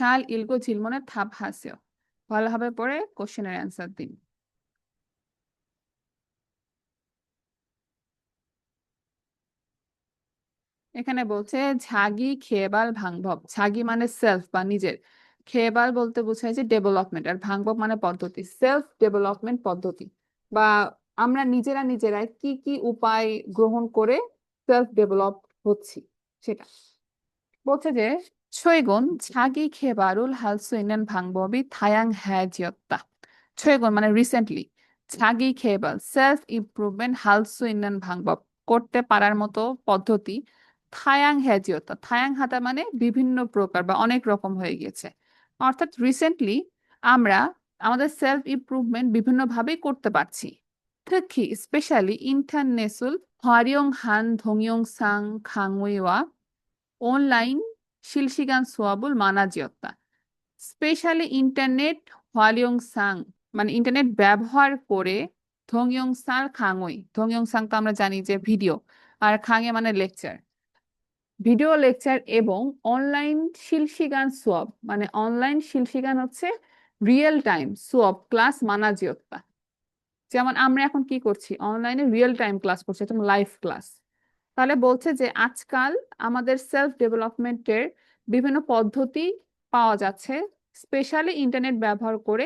잘 읽고 질문에 답하세요. ভালোভাবে পড়ে কোশ্চেনের অ্যান্সার দিন এখানে বলছে ঝাগি খেবাল ভাঙভব ঝাগি মানে সেলফ বা নিজের খেবাল বলতে বোঝায় যে ডেভেলপমেন্ট আর ভাঙভব মানে পদ্ধতি সেলফ ডেভেলপমেন্ট পদ্ধতি বা আমরা নিজেরা নিজেরাই কি কি উপায় গ্রহণ করে সেলফ ডেভেলপ হচ্ছি সেটা বলছে যে 최근 자기 개발을 할 수 있는 방법이 다양해졌다. 최근 মানে রিসেন্টলি 자기 개발, সেলফ ইমপ্রুভমেন্ট 할 수 있는 방법 করতে পারার মতো পদ্ধতি 다양해졌다. 다양하다 মানে বিভিন্ন প্রকার বা অনেক রকম হয়ে গিয়েছে অর্থাৎ রিসেন্টলি আমরা আমাদের সেলফ ইমপ্রুভমেন্ট বিভিন্নভাবেই করতে পারছি 특히 স্পেশালি 인터넷을 활용한 동영상 강의와 온라인 실시간 수업을 많아지었다. স্পেশালি ইন্টারনেট 활용상 মানে ইন্টারনেট ব্যবহার করে 동영상 강의 동영상 তো আমরা জানি যে ভিডিও আর 강의 মানে লেকচার ভিডিও লেকচার এবং অনলাইন শিলশিগান সুয়াব মানে অনলাইন শিলশিগান হচ্ছে রিয়েল টাইম সুয়াব ক্লাস মানাজিয়ত্তা যেমন আমরা এখন কি করছি অনলাইনে রিয়েল টাইম ক্লাস করছি যেমন লাইভ ক্লাস তাহলে বলছে যে আজকাল আমাদের সেলফ ডেভেলপমেন্টের বিভিন্ন পদ্ধতি পাওয়া যাচ্ছে স্পেশালি ইন্টারনেট ব্যবহার করে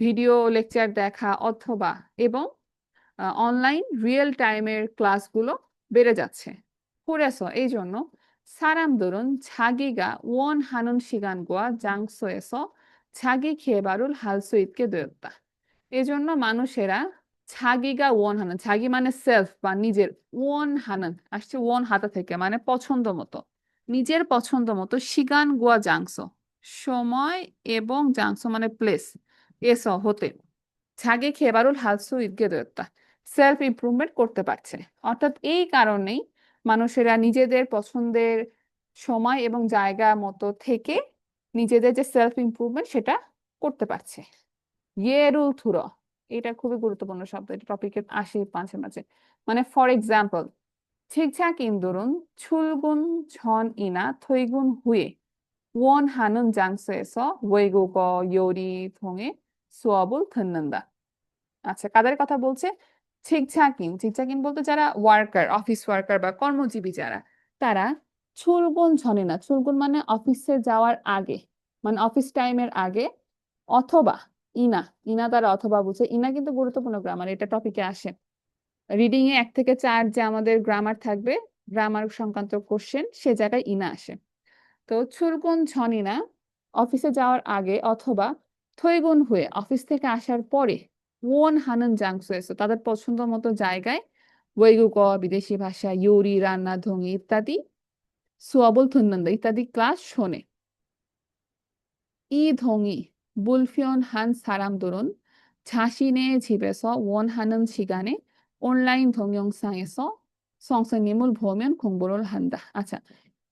ভিডিও লেকচার দেখা অথবা এবং অনলাইন রিয়েল টাইমের ক্লাসগুলো বেড়ে যাচ্ছে। পুরেস এই জন্য সারাম দরুন ছাগিগা ওয়ান হানুন শিগান গোয়া জাংসো এস ছাগি খেয়ে বারুল হালসুইদকে দৈত্তা এজন্য মানুষেরা 자기가 원하는 자기 মানে সেলফ বা নিজের 원하는 আসছে ওন হাতা থেকে মানে পছন্দ মতো নিজের পছন্দ মতো 시간 গুয়া 장소 সময় এবং 장소 মানে প্লেস এস হতে 자기 개발을 할 수 있게 되었다. সেলফ ইমপ্রুভমেন্ট করতে পারছে অর্থাৎ এই কারণেই মানুষেরা নিজেদের পছন্দের সময় এবং জায়গা মতো থেকে নিজেদের যে সেলফ ইমপ্রুভমেন্ট সেটা করতে পারছে ইয়েরুল থুরো এটা খুবই গুরুত্বপূর্ণ শব্দ, এটা টপিকের আসি মাঝে মাঝে। মানে ফর এক্সাম্পল ছিকঝাক ইন্দুরুন, ছুলগুন ঝন ইনা থৈগুন হুয়ে ওন হানুন জাংসেসো ওয়েগুক ইয়োরি থোঙে, সোয়াবুল থন্নন্দা। আচ্ছা কাদের কথা বলছে? ছিকঝাকিন ছিকঝাকিন বলতে যারা ওয়ার্কার অফিস ওয়ার্কার বা কর্মজীবী যারা, তারা ছুলগুন ঝনে না ছুলগুন মানে অফিসে যাওয়ার আগে মানে অফিস টাইমের আগে, অথবা ইনা ইনা দ্বারা অথবা বুঝে ইনা কিন্তু গুরুত্বপূর্ণ গ্রামার এটা টপিকে আসে। রিডিং এ এক থেকে চার যে আমাদের গ্রামার থাকবে গ্রামার সংক্রান্ত কোশ্চেন সে জায়গায় ইনা আসে। তো চুলগুন ঝনিনা অফিসে যাওয়ার আগে অথবা থৈগুন হয়ে অফিস থেকে আসার পরে ওন হানন জাংসুয়েসো তাদের পছন্দ মতো জায়গায় ওয়েগুক বিদেশি ভাষা, ইউরি, রান্না ধঙ্গি ইত্যাদি সুয়াবল থুন্নন্দ ইত্যাদি ক্লাস শোনে। ই 동 이 불편한 사람들은 자신의 집에서 원하는 시간에 온라인 동영상에서 선생님을 보면 공부를 한다. আচ্ছা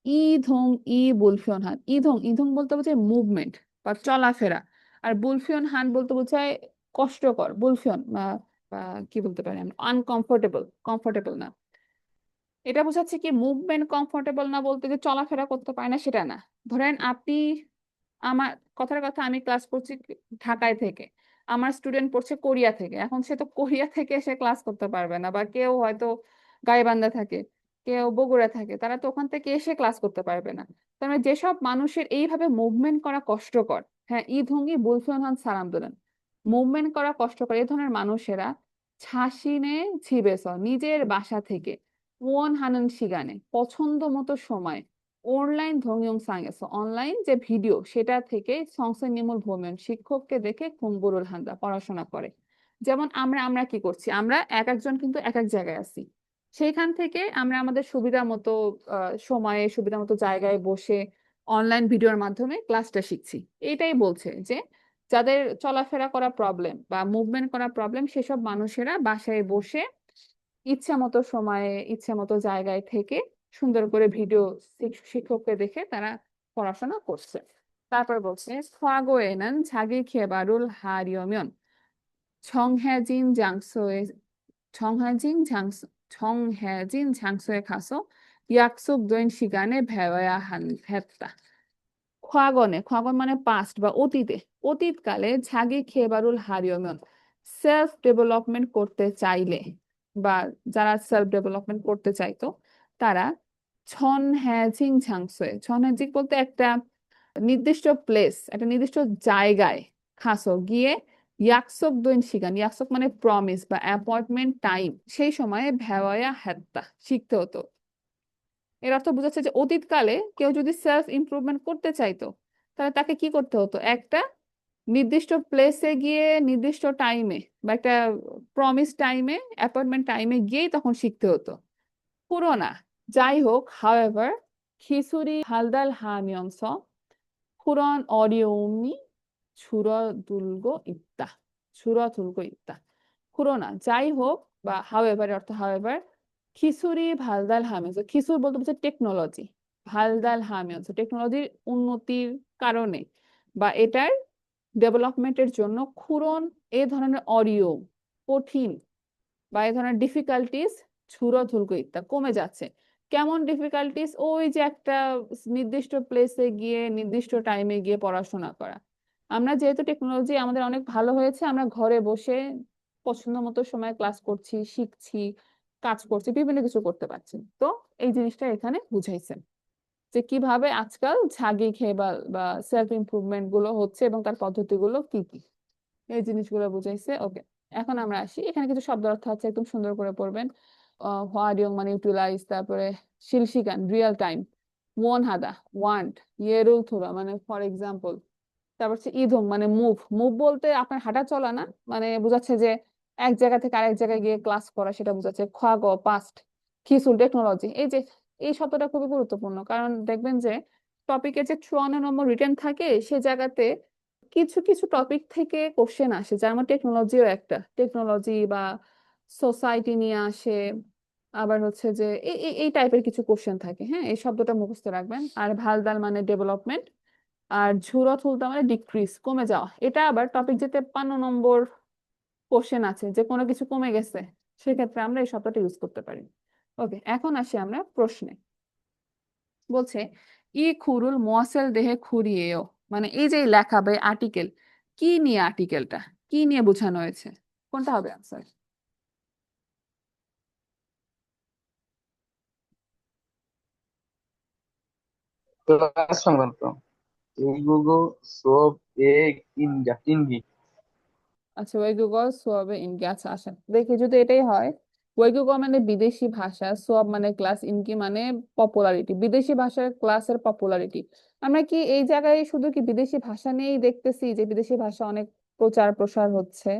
ইধং ই বুলফিয়ন হান ইধং ইধং বলতে বোঝায় মুভমেন্ট বা চলাফেরা আর বুলফিয়ন হান বলতে বোঝায় কষ্টকর বুলফিয়ন বা কি বলতে পারি আমি আনকমফোর্টেবল কমফোর্টেবল না এটা বোঝাচ্ছে কি মুভমেন্ট কমফোর্টেবল না বলতে যে চলাফেরা করতে পারে না সেটা না ধরেন আপনি আমার, কথার কথা আমি ক্লাস করছি ঢাকায় থেকে। আমার স্টুডেন্ট পড়ছে কোরিয়া থেকে। এখন সে তো কোরিয়া থেকে সে ক্লাস করতে পারবে না বা কেউ হয়তো গাইবান্ধা থাকে, কেউ বগুড়া থাকে, তারা তো ওখান থেকে এসে ক্লাস করতে পারবে না। তার মানে যেসব মানুষের এইভাবে মুভমেন্ট করা কষ্টকর হ্যাঁ ই ধঙ্গি বুলফিয়ন হান সালাম দোলেন মুভমেন্ট করা কষ্টকর, এই ধরনের মানুষেরা ছাসিনে ঝিবেস নিজের বাসা থেকে, ওয়ান হানন শিগানে পছন্দ মতো সময় অনলাইন 동영상에서 অনলাইন যে ভিডিও সেটা থেকে সংসনিমূল ভ্রমণ শিক্ষককে দেখে কুম্বুরুল হান্দা পড়াশোনা করে যেমন আমরা আমরা কি করছি আমরা এক একজন কিন্তু এক এক জায়গায় আছি সেইখান থেকে আমরা আমাদের সুবিধা মতো সময়ে সুবিধা মতো জায়গায় বসে অনলাইন ভিডিওর মাধ্যমে ক্লাসটা শিখছি এটাই বলছে যে যাদের চলাফেরা করা প্রবলেম বা মুভমেন্ট করা প্রবলেম সেসব মানুষেরা বাসায় বসে ইচ্ছা মতো সময়ে ইচ্ছা মতো জায়গায় থেকে সুন্দর করে ভিডিও শিক্ষককে দেখে তারা পড়াশোনা করছে। তারপর বলছে ফাগো এনান, ঝাগি খেবারুল হারিয়মিয়ন ছংহ্যাজিন জাংসোয়ে ছংহ্যাজিন ঝাংস ছংহ্যাজিন ঝাংসোয়ে খাসো, ইয়াকসুক দৈন শিগানে ভেওয়া হান ভেত্তা। খোয়াগনে, খোয়াগন মানে পাস্ট বা অতীতে। অতীতকালে ঝাগি খেবারুল হারিয়মিয়ন সেলফ ডেভেলপমেন্ট করতে চাইলে বা যারা সেলফ ডেভেলপমেন্ট করতে চাইতো, তারা ছন হ্যাজিং ঝাংসয়ে ছন হ্যাজিং বলতে একটা নির্দিষ্ট প্লেস একটা নির্দিষ্ট জায়গায়। খাসো, গিয়ে ইয়াকসক দৈন শিখান ইয়াকসক মানে প্রমিস বা অ্যাপয়েন্টমেন্ট টাইম সেই সময়ে ভ্যাওয়া হ্যাত্তা শিখতে হতো। এর অর্থ বোঝাচ্ছে যে অতীতকালে কেউ যদি সেলফ ইমপ্রুভমেন্ট করতে চাইতো, তাহলে তাকে কি করতে হতো? একটা নির্দিষ্ট প্লেসে গিয়ে, নির্দিষ্ট টাইমে বা একটা প্রমিস টাইমে অ্যাপয়েন্টমেন্ট টাইমে গিয়েই তখন শিখতে হতো। পুরোনা। যাই হোক হাওয়েভার খিসুরি হালদাল হামিয়ংস পুরন, অরিওমি, ছুরদুলগো ইত্তা ছুরদুলগো ইত্তা পুরোনা যাই হোক বা হাওয়েভার অর্থ হাওয়েভার খিসুরি ভালদাল হামিয়ংস খিসুর বলতে বোঝায় টেকনোলজি ভালদাল হামিয়ংস টেকনোলজির উন্নতির কারণে বা এটার ডেভেলপমেন্টের জন্য খুরন এ ধরনের অডিও কঠিন, বা এ ধরনের ডিফিকাল্টিস ছুরো ধুলকো ইত্যা কমে যাচ্ছে। কেমন ডিফিকাল্টিস ওই যে একটা নির্দিষ্ট প্লেসে গিয়ে, নির্দিষ্ট টাইমে গিয়ে পড়াশোনা করা। আমরা যেহেতু টেকনোলজি আমাদের অনেক ভালো হয়েছে, আমরা ঘরে বসে পছন্দ মতো সময় ক্লাস করছি, শিখছি, কাজ করছি, বিভিন্ন কিছু করতে পারছি। তো এই জিনিসটা এখানে বুঝাইছেন যে কীভাবে আজকাল ঝাগি খেয়ে বা সেলফ ইমপ্রুভমেন্টগুলো হচ্ছে এবং তার পদ্ধতিগুলো কি কি। এই জিনিসগুলো বুঝাইছে। ওকে এখন আমরা আসি। এখানে কিছু শব্দ অর্থ আছে, একদম সুন্দর করে পড়বেন। হোয়াডিয়ং মানে ইউটিলাইজ তারপরে শিলশিগান রিয়েল টাইম ওয়ান হাদা ওয়ান্ট ইয়েরুল থোরা মানে ফর এক্সাম্পল তারপর হচ্ছে মানে মুভ মুভ বলতে আপনার হাঁটা চলা না মানে বোঝাচ্ছে যে এক জায়গা থেকে আরেক জায়গায় গিয়ে ক্লাস করা, সেটা বোঝাচ্ছে খোয়াগ পাস্ট খিসুল টেকনোলজি এই যে, এই শব্দটা খুবই গুরুত্বপূর্ণ, কারণ দেখবেন যে টপিকের যে চুয়ান্ন নম্বর রিটার্ন থাকে, সে জায়গাতে কিছু কিছু টপিক থেকে কোশ্চেন আসে, যার মধ্যে টেকনোলজিও একটা টেকনোলজি বা সোসাইটি নিয়ে আসে, আবার হচ্ছে যে এই টাইপের কিছু কোশ্চেন থাকে হ্যাঁ? এই শব্দটা মুখস্থ রাখবেন। আর ভালদাল মানে ডেভেলপমেন্ট আর ঝুরত হুলতা মানে ডিক্রিজ কমে যাওয়া। এটা আবার টপিক যে তেপ্পান্ন নম্বর কোশ্চেন আছে, যে কোনো কিছু কমে গেছে, সেক্ষেত্রে আমরা এই শব্দটা ইউজ করতে পারি। ওকে এখন আসি আমরা প্রশ্নে। বলছে, ই খুরুল মোয়াসেল দেহে খুরিয়েও মানে এই যে লেখা বা আর্টিকেল কি নিয়ে আর্টিকেলটা কি নিয়ে বোঝানো হয়েছে? কোনটা হবে আনসার ক্লাস সংক্রান্ত। এইগুলো সব এক ইনগা ইনগি আচ্ছা সোয়াবে ইনকি আচ্ছা আসেন। দেখি যদি এটাই হয় মানে বিদেশি ভাষা সোয়াব মানে ক্লাস ইনকি মানে পপুলারিটি বিদেশি ভাষার ক্লাসের পপুলারিটি আমরা কি এই জায়গায় শুধু কি বিদেশি ভাষা নিয়েই দেখতেছি যে বিদেশি ভাষা অনেক প্রচার প্রসার হচ্ছে?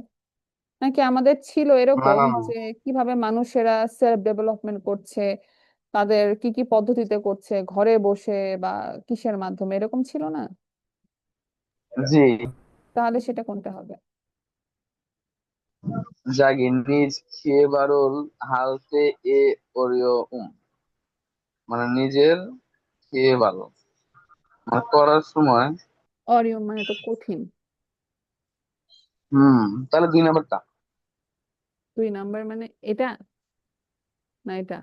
নাকি আমাদের ছিল এরকম যে কীভাবে মানুষেরা সেলফ ডেভেলপমেন্ট করছে? তাদের কি কি পদ্ধতিতে করছে? ঘরে বসে বা কিসের মাধ্যমে? এরকম ছিল না? জি। তাহলে সেটা কোনটা হবে? জাগি নিজ খেয়ে বারুল হালতে এ অরিয় উম। মানে নিজের খেয়ে ভালো মানে করার সময় অরিয়ম মানে তো কঠিন। হুম তাহলে দুই নাম্বারটা। দুই নাম্বার মানে এটা না এটা?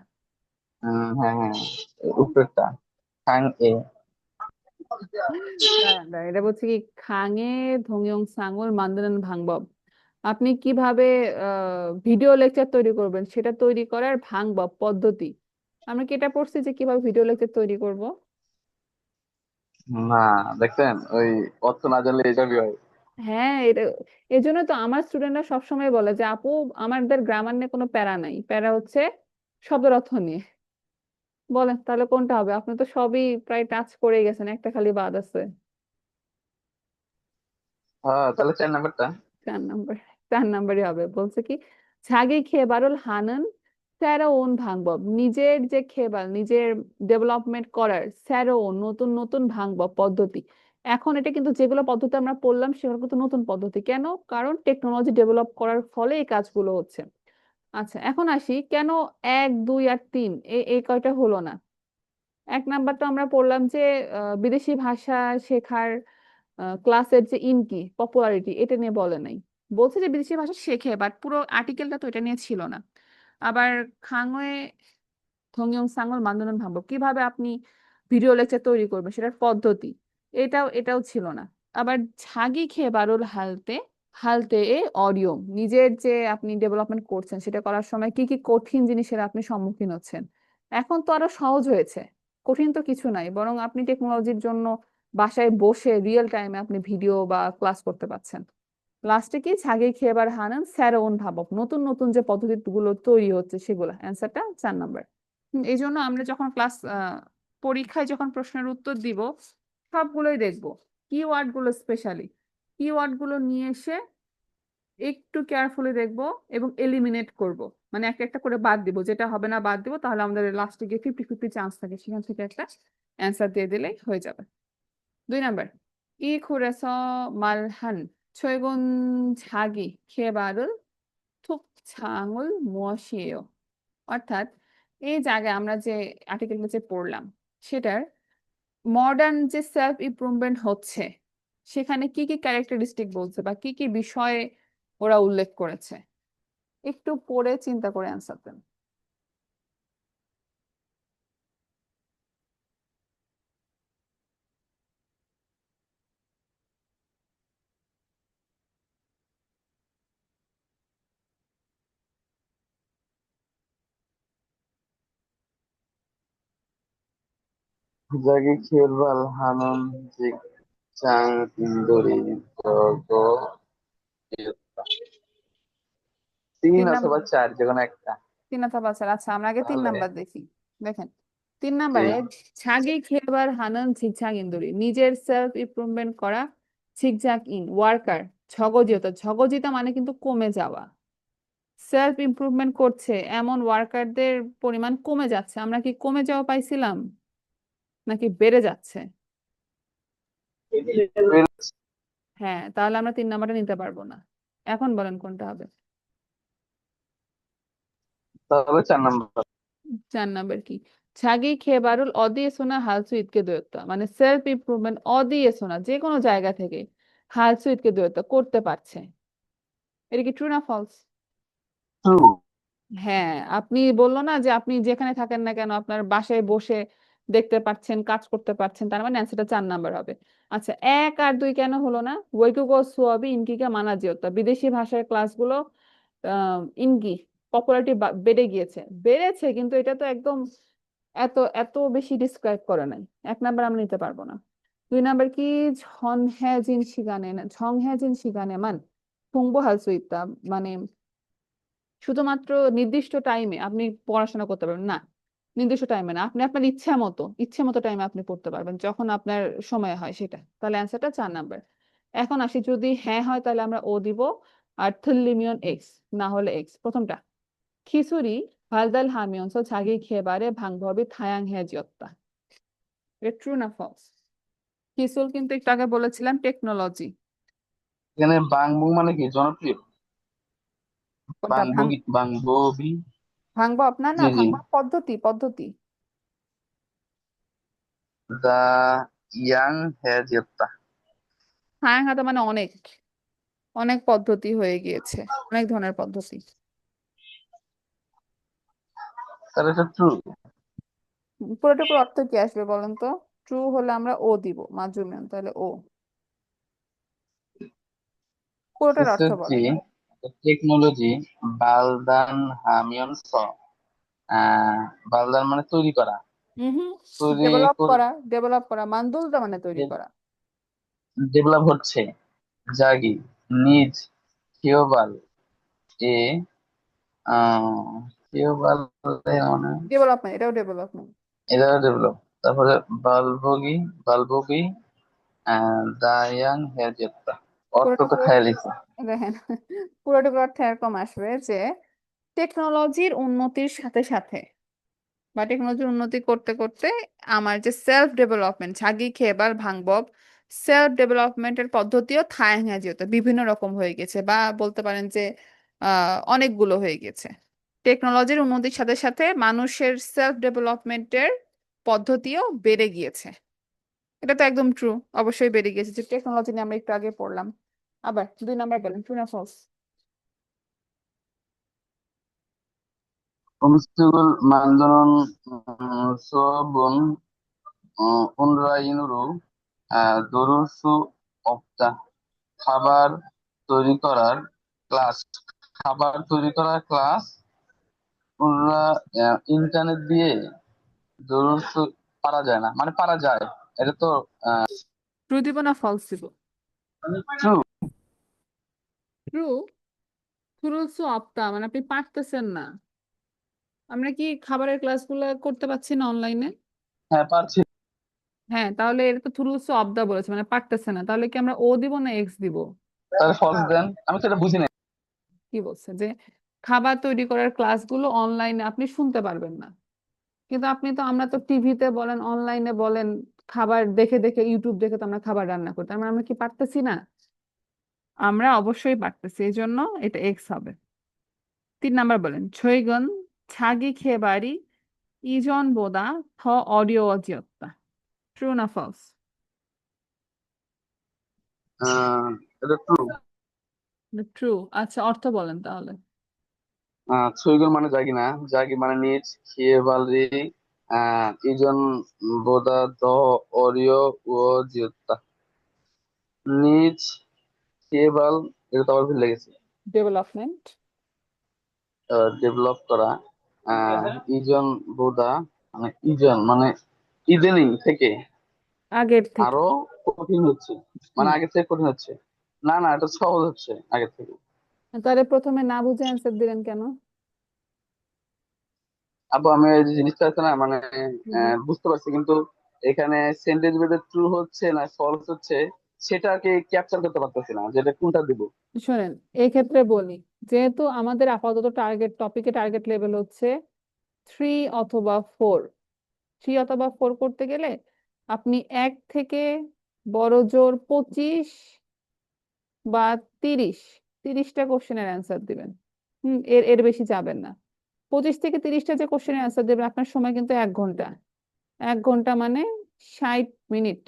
হ্যাঁ হ্যাঁ খাং এ। দাঁড়ান, এটা বলছে কি খাঙে ধংয়ং মান্দানান ভাঙবব আপনি কীভাবে ভিডিও লেকচার তৈরি করবেন সেটা তৈরি করার ভাঙবব পদ্ধতি? আমরা কি এটা পড়ছি যে কীভাবে ভিডিও লেকচার তৈরি করব? না দেখছেন ওই অর্থ না জানলে এসবই হয়। হ্যাঁ এটা এই জন্য তো আমার স্টুডেন্টরা সবসময় বলে যে আপু আমাদের গ্রামার নিয়ে কোনো প্যারা নাই। প্যারা হচ্ছে শব্দের অর্থ নিয়ে। বলেন তাহলে কোনটা হবে? আপনি তো সবই প্রায় টাচ করে গেছেন একটা খালি বাদ আছে। হ্যাঁ তাহলে চার নাম্বারটা। চার নাম্বার চার নাম্বারই হবে। বলছে কি ছাগি খেবারুল হানান স্যারো ওন ভাঙবব নিজের যে খেবাল নিজের ডেভেলপমেন্ট করার স্যারো নতুন নতুন ভাঙবব পদ্ধতি। এখন এটা কিন্তু যেগুলো পদ্ধতি আমরা পড়লাম সেগুলো কিন্তু নতুন পদ্ধতি। কেন? কারণ টেকনোলজি ডেভেলপ করার ফলে এই কাজগুলো হচ্ছে। আচ্ছা এখন আসি। কেন এক, দুই আর তিন? এই কয়টা হলো না? এক নাম্বার তো আমরা পড়লাম যে বিদেশি ভাষা শেখার ক্লাসের যে ইনকি পপুলারিটি, এটা নিয়ে বলে নাই। বলছে যে বিদেশি ভাষা শেখে, বাট পুরো আর্টিকেলটা তো এটা নিয়ে ছিল না। আবার খাংয়ে থংয়ং সাঙ্গল মান্দনন ভাবব কীভাবে আপনি ভিডিও লেকচার তৈরি করবেন, সেটার পদ্ধতি, এটাও এটাও ছিল না। আবার ঝাগি খেবারুল হালতে হালতে এ অরিয়ম নিজের যে আপনি ডেভেলপমেন্ট করছেন সেটা করার সময় কি কি কঠিন জিনিসের আপনি সম্মুখীন হচ্ছেন? এখন তো আরও সহজ হয়েছে, কঠিন তো কিছু নাই, বরং আপনি টেকনোলজির জন্য বাসায় বসে রিয়েল টাইমে আপনি ভিডিও বা ক্লাস করতে পারছেন লাস্টে কি? ছাগি খেবার হানান স্যারোন ভাবক। নতুন নতুন যে পদ্ধতিগুলো তৈরি হচ্ছে সেগুলো। অ্যান্সারটা চার নাম্বার এই জন্য আমরা যখন ক্লাস পরীক্ষায় যখন প্রশ্নের উত্তর দিব, সবগুলোই দেখব। কিওয়ার্ডগুলো স্পেশালি কিওয়ার্ডগুলো নিয়ে এসে একটু কেয়ারফুলি দেখব এবং এলিমিনেট করব। মানে একটা একটা করে বাদ দিব, যেটা হবে না বাদ দিব, তাহলে আমাদের লাস্টে গিয়ে ফিফটি ফিফটি চান্স থাকে, সেখান থেকে একটা অ্যান্সার দিয়ে দিলেই হয়ে যাবে। দুই নাম্বার, ই খুরেস মালহান ছয়গুন ঝাগি, খেবারুল থুক ছাঙুল মশিয়েও। অর্থাৎ এই জায়গায় আমরা যে আর্টিকেলটা যে পড়লাম, সেটার মডার্ন যে সেলফ ইমপ্রুভমেন্ট হচ্ছে সেখানে কি কি ক্যারেক্টারিস্টিক বলছে বা কি কি বিষয়ে ওরা উল্লেখ করেছে? একটু পড়ে চিন্তা করে অ্যান্সার দেন। জাগি খেলবাল হানন জিগ তিন অথবা চার একটা। তিন অথবা চার। আচ্ছা আমরা আগে তিন নাম্বার দেখি। দেখেন তিন নাম্বারে ছাগে হানন ইন্দুরি। নিজের সেলফ ইমপ্রুভমেন্ট করা ঝিকঝাক ইন। ওয়ার্কার ছগজিত ছগজিতা মানে কিন্তু কমে যাওয়া। সেলফ ইমপ্রুভমেন্ট করছে এমন ওয়ার্কারদের পরিমাণ কমে যাচ্ছে। আমরা কি কমে যাওয়া পাইছিলাম? নাকি বেড়ে যাচ্ছে? হ্যাঁ তাহলে আমরা তিন নাম্বারটা নিতে পারব না। এখন বলেন কোনটা হবে? তাহলে চার নাম্বার। চার নাম্বার কি? ছাগি খেবারুল অদিয়েসোনা হালসু ইদকে দৈত্য। মানে সেলফ ইমপ্রুভমেন্ট অদিয়েসোনা যে কোনো জায়গা থেকে হাল ইদকে দৈত্য করতে পারছে। এটা কি ট্রু না ফলস হ্যাঁ আপনি বলল না যে আপনি যেখানে থাকেন না কেন আপনার বাসায় বসে দেখতে পাচ্ছেন, কাজ করতে পারছেন, তার মানে অ্যান্সারটা চার নাম্বার হবে। আচ্ছা এক আর দুই কেন হলো না? ওয়েকুগো সোয়াবি মানা যে বিদেশি ভাষার ক্লাসগুলো ইনকি পপুলারিটি বেড়ে গিয়েছে। বেড়েছে, কিন্তু এটা তো একদম এত এত বেশি ডিসক্রাইব করে নাই। এক নাম্বার আমরা নিতে পারব না। দুই নাম্বার কি? ঝন হ্যা জিন শিগানে ঝং হ্যা জিন শিগানে মান ফুংবো পুঙ্গ হালসুইতা মানে শুধুমাত্র নির্দিষ্ট টাইমে আপনি পড়াশোনা করতে পারবেন। না নির্দিষ্ট টাইমে না। আপনি আপনার ইচ্ছা মতো ইচ্ছা মতো টাইমে আপনি পড়তে পারবেন যখন আপনার সময় হয় সেটা। তাহলে অ্যান্সারটা চার নাম্বার এখন আসি যদি হ্যাঁ হয় তাহলে আমরা ও দিব আর থিল্লিমিয়ন এক্স না হলে এক্স প্রথমটা খিচুড়ি হালদাল হামিয়নস ছাগি খেবারে ভাঙভবি থায়াং হে জিয়ত্তা। এটা ট্রু না ফলস কিসুল কিন্তু একটু আগে বলেছিলাম টেকনোলজি এখানে বাংবু মানে কি? জনপ্রিয়? বাংবু বাংববি ভাঙবো আপনার না জি, পদ্ধতি পদ্ধতি। দা ইয়াং হেজিয়তা হ্যাঁ হাতে মানে অনেক অনেক পদ্ধতি হয়ে গিয়েছে অনেক ধরনের পদ্ধতি। তাহলে এটা ট্রু পুরোটুকুর অর্থ কি আসবে বলেন তো? ট্রু হলে আমরা ও দিব মাজুমিয়ান তাহলে ও। পুরোটার অর্থ এসএসজি টেকনোলজি বালদান হামিয়নস বালদান মানে তৈরি করা। ডেভেলপ কর- ডেভেলপ করা মান্দুলদা মানে তৈরি করা। ডেভেলপ হচ্ছে। জাগি নিজ কিওবাল এ কিওবাল মানে ডেভেলপমেন্ট এটাও ডেভেলপমেন্ট এটা ডেভেলপ তারপরে বালবগি বালবগি দায়াং হেজিয়তা অর্থ তো লিখছে দেখেন পুরোটুকু অর্থ এরকম আসবে যে টেকনোলজির উন্নতির সাথে সাথে বা টেকনোলজির উন্নতি করতে করতে আমার যে সেলফ ডেভেলপমেন্ট ঝাগি খেবার ভাঙবব সেলফ ডেভেলপমেন্টের পদ্ধতিও থায় যেত বিভিন্ন রকম হয়ে গেছে বা বলতে পারেন যে অনেকগুলো হয়ে গেছে। টেকনোলজির উন্নতির সাথে সাথে মানুষের সেলফ ডেভেলপমেন্টের পদ্ধতিও বেড়ে গিয়েছে। এটা তো একদম ট্রু অবশ্যই বেড়ে গিয়েছে যে টেকনোলজি নিয়ে আমরা একটু আগে পড়লাম। আবার দুই নাম্বার বলেন ট্রু না ফলস কনস্টেবল মানজনন সবন অনরাইনুরু দরুসু অপ্তা খাবার তৈরি করার ক্লাস খাবার তৈরি করার ক্লাস ওরা ইন্টারনেট দিয়ে দরুস পারা যায় না মানে পারা যায় এটা তো ট্রু দিব না ফলস দিব ট্রু অপ্তা মানে আপনি পারতেছেন না। আমরা কি খাবারের ক্লাসগুলো করতে পারছি না অনলাইনে? হ্যাঁ পারছি। হ্যাঁ তাহলে এটা তো অব্দা বলেছে মানে পারতেছে না। তাহলে কি আমরা ও দিব না এক্স দিব? তাহলে ফলস দেন। আমি তো এটা বুঝি না কি বলছে যে খাবার তৈরি করার ক্লাসগুলো অনলাইনে আপনি শুনতে পারবেন না। কিন্তু আপনি তো আমরা তো টিভিতে বলেন অনলাইনে বলেন খাবার দেখে দেখে ইউটিউব দেখে তো আমরা খাবার রান্না করি। তার মানে আমরা কি পারতেছি না? আমরা অবশ্যই পারতেছি এই জন্য এটা এক্স হবে। তিন নাম্বার বলেন ছয়গন ছাগি খেবারি ইজন বোদা থ অডিও অজিয়ত্তা। ট্রু না ফলস আহ, এটা ট্রু ট্রু আচ্ছা অর্থ বলেন তাহলে। ছয়গুণ মানে জাগি না। জাগি মানে নিজ খেয়ে আহ ইজন বোদা দ অরিয় ও জিওত্তা নিজ খেয়ে বাল এটা তো আবার ভুল লেগেছে। ডেভেলপমেন্ট ডেভেলপ করা ইজন বোদা মানে ইজন মানে ইদানিং থেকে আগের থেকে। আরও কঠিন হচ্ছে মানে। আগে থেকে কঠিন হচ্ছে। না না এটা সহজ হচ্ছে আগে থেকে। তাহলে প্রথমে না বুঝে অ্যান্সার দিলেন কেন? আপু আমি যে জিনিসটা আছে না মানে বুঝতে পারছি কিন্তু এখানে সেন্টেন্স বেদে ট্রু হচ্ছে না ফলস হচ্ছে সেটাকে ক্যাপচার করতে পারতেছি না যেটা কোনটা দিব? শোনেন এই ক্ষেত্রে বলি, যেহেতু আমাদের আপাতত টার্গেট টপিকে টার্গেট লেভেল হচ্ছে থ্রি অথবা ফোর থ্রি অথবা ফোর করতে গেলে আপনি এক থেকে বড় জোর পঁচিশ বা তিরিশ, তিরিশটা কোশ্চেনের অ্যান্সার দিবেন। হুম, এর এর বেশি যাবেন না। পঁচিশ থেকে তিরিশটা যে কোশ্চেনের অ্যান্সার দেবেন, আপনার সময় কিন্তু এক ঘণ্টা। এক ঘণ্টা মানে ষাট মিনিট।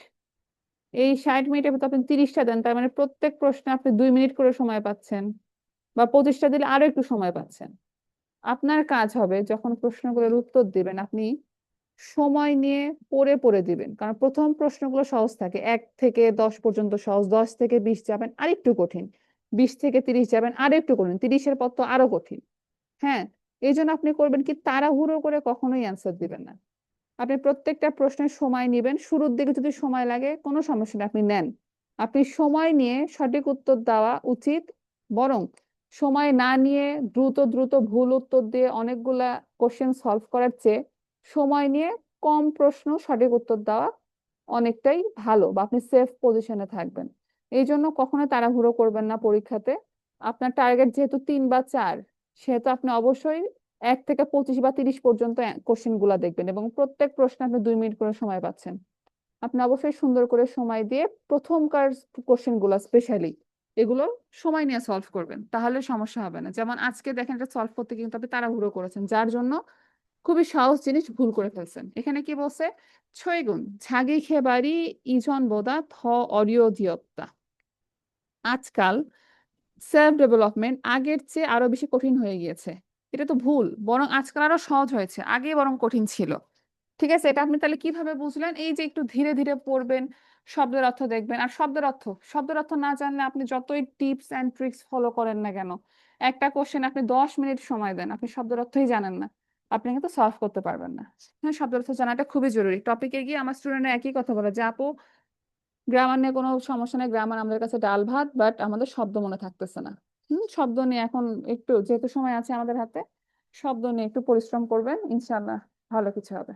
এই ষাট মিনিটের ভিতর আপনি তিরিশটা দেন, তার মানে প্রত্যেক প্রশ্নে আপনি দুই মিনিট করে সময় পাচ্ছেন বা পঁচিশটা দিলে আরও একটু সময় পাচ্ছেন। আপনার কাজ হবে যখন প্রশ্নগুলোর উত্তর দিবেন, আপনি সময় নিয়ে পড়ে পড়ে দিবেন, কারণ প্রথম প্রশ্নগুলো সহজ থাকে। এক থেকে দশ পর্যন্ত সহজ, দশ থেকে বিশ যাবেন, আরেকটু কঠিন। বিশ থেকে তিরিশ যাবেন, আরেকটু কঠিন। তিরিশের পর তো আরও কঠিন। হ্যাঁ এই জন্য আপনি করবেন কি, তাড়াহুড়ো করে কখনোই অ্যান্সার দিবেন না। আপনি প্রত্যেকটা প্রশ্নের সময় নেবেন। শুরুর দিকে যদি সময় লাগে, কোনো সমস্যা আপনি নেন। আপনি সময় নিয়ে সঠিক উত্তর দেওয়া উচিত। বরং সময় না নিয়ে দ্রুত দ্রুত ভুল উত্তর দিয়ে অনেকগুলা কোশ্চেন সলভ করার চেয়ে সময় নিয়ে কম প্রশ্ন সঠিক উত্তর দেওয়া অনেকটাই ভালো বা আপনি সেফ পজিশনে থাকবেন। এই জন্য কখনো তাড়াহুড়ো করবেন না পরীক্ষাতে। আপনার টার্গেট যেহেতু তিন বা চার, সেহেতু আপনি অবশ্যই এক থেকে পঁচিশ বা তিরিশ পর্যন্ত কোশ্চেনগুলা দেখবেন এবং প্রত্যেক প্রশ্নে আপনি দুই মিনিট করে সময় পাচ্ছেন। আপনি অবশ্যই সুন্দর করে সময় দিয়ে প্রথমকার কোশ্চেনগুলা স্পেশালি এগুলো সময় নিয়ে সলভ করবেন, তাহলে সমস্যা হবে না। যেমন আজকে দেখেন এটা সলভ করতে কিন্তু আপনি তাড়াহুড়ো করেছেন, যার জন্য খুবই সহজ জিনিস ভুল করে ফেলছেন। এখানে কি বলছে? ছয় গুণ ঝাগি খেবারি ইজন বোদা, থ, অডিও দিয়ত্তা আজকাল সেলফ ডেভেলপমেন্ট আগের চেয়ে আরও বেশি কঠিন হয়ে গিয়েছে। এটা তো ভুল। বরং আজকাল আরও সহজ হয়েছে। আগে বরং কঠিন ছিল। ঠিক আছে? এটা আপনি তাহলে কীভাবে বুঝলেন? এই যে একটু ধীরে ধীরে পড়বেন, শব্দের অর্থ দেখবেন। আর শব্দের অর্থ শব্দের অর্থ না জানলে আপনি যতই টিপস অ্যান্ড ট্রিক্স ফলো করেন না কেন, একটা কোশ্চেন আপনি দশ মিনিট সময় দেন, আপনি শব্দের অর্থই জানেন না। আপনি কিন্তু সলভ করতে পারবেন না। হ্যাঁ শব্দের অর্থ জানাটা খুবই জরুরি। টপিকে গিয়ে আমার স্টুডেন্টরা একই কথা বলে, যে, আপু গ্রামার নিয়ে কোনো সমস্যা নেই। গ্রামার আমাদের কাছে ডাল ভাত বাট আমাদের শব্দ মনে থাকতেছে না। হুম শব্দ নিয়ে এখন একটু, যেহেতু সময় আছে আমাদের হাতে শব্দ নিয়ে একটু পরিশ্রম করবেন ইনশাল্লাহ ভালো কিছু হবে।